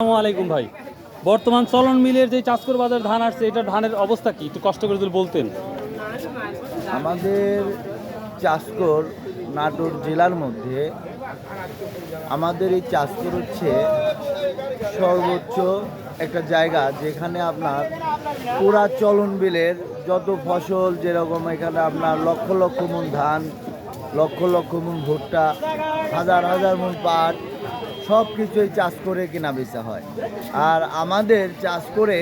আসসালামু আলাইকুম ভাই। বর্তমান চলন মিলের যে চাষকর বাজার ধান আসছে এটা ধানের অবস্থা কি? একটু কষ্ট করে যদি বলতেন। আমাদের চাষকর নাটোর জেলার মধ্যে আমাদের এই চাষকর হচ্ছে সর্বোচ্চ একটা জায়গা যেখানে আপনার পুরা চলন বিলের যত ফসল যেরকম এখানে আপনার লক্ষ লক্ষ মন ধান, লক্ষ লক্ষ মন ভুট্টা, হাজার হাজার মন পাট সব কিছুই চাষ করে কেনা বেচা হয়। আর আমাদের চাষ করে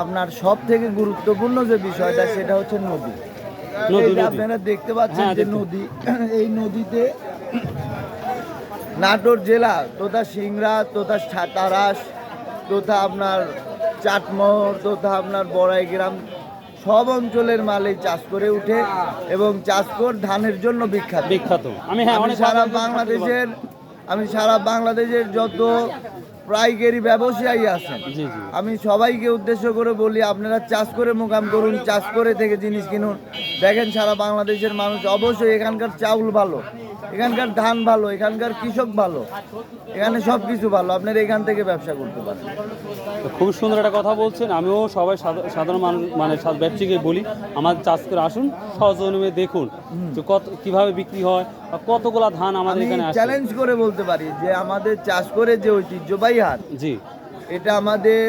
আপনার সব থেকে গুরুত্বপূর্ণ যে বিষয়টা সেটা হচ্ছে নদী। আপনারা দেখতে পাচ্ছেন হ্যাঁ, যে নদী এই নদীতে নাটোর জেলা তথা সিংড়া তথা সাতারাস তথা আপনার চাটমোহর তথা আপনার বড়াই গ্রাম সব অঞ্চলের মালেই চাষ করে উঠে এবং চাষ কর ধানের জন্য বিখ্যাত। বিখ্যাত। আমি হ্যাঁ সারা বাংলাদেশের আমি সারা বাংলাদেশের যত পাইকারি ব্যবসায়ী আছেন আমি সবাইকে উদ্দেশ্য করে বলি আপনারা চাষ করে মোকাম করুন চাষ করে থেকে জিনিস কিনুন। দেখেন সারা বাংলাদেশের মানুষ অবশ্যই এখানকার চাউল ভালো। এখানকার ধান ভালো এখানকার কৃষক ভালো এখানে সব কিছু ভালো আপনারা এখান থেকে ব্যবসা করতে পারেন। খুব সুন্দর একটা কথা বলছেন আমিও সবাই সাধা- সাধারণ মানুষ মানে ব্যবসায়ীকে বলি আমার চাষ করে আসুন সহজে দেখুন যে কত কীভাবে বিক্রি হয় বা কতগুলা ধান আমাদের এখানে চ্যালেঞ্জ করে বলতে পারি যে আমাদের চাষ করে যে ঐতিহ্যবাহী হাট জি। এটা আমাদের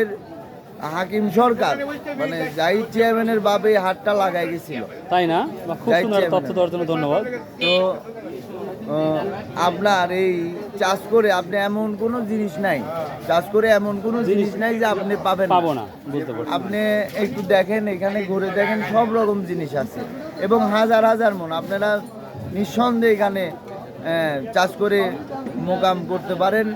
হাকিম সরকার মানে জাহিদ চেয়ারম্যানের বাবে হাটটা লাগাই গেছিল তাই না? খুব সুন্দর তথ্য দেওয়ার জন্য ধন্যবাদ। তো আপনার এই চাষ করে আপনি এমন কোনো জিনিস নাই। চাষ করে এমন কোনো জিনিস নাই যে আপনি পাবেন পাবো না আপনি একটু দেখেন এখানে ঘুরে দেখেন সব রকম জিনিস আছে। এবং হাজার হাজার মন আপনারা নিঃসন্দেহে এখানে চাষ করে মোকাম করতে পারেন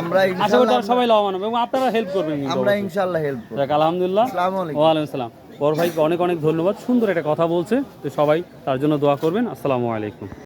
আমরা ইনশাল্লাহ তারা সবাই লাভবান হবে এবং আপনারা হেল্প করবেন আমরা ইনশাআল্লাহ হেল্প করব। আলহামদুলিল্লাহ। আসসালামু আলাইকুম। ওয়ালাইকুম আসসালাম বড় ভাইকে অনেক অনেক ধন্যবাদ। সুন্দর একটা কথা বলছে। তো সবাই তার জন্য দোয়া করবেন। আসসালামু আলাইকুম।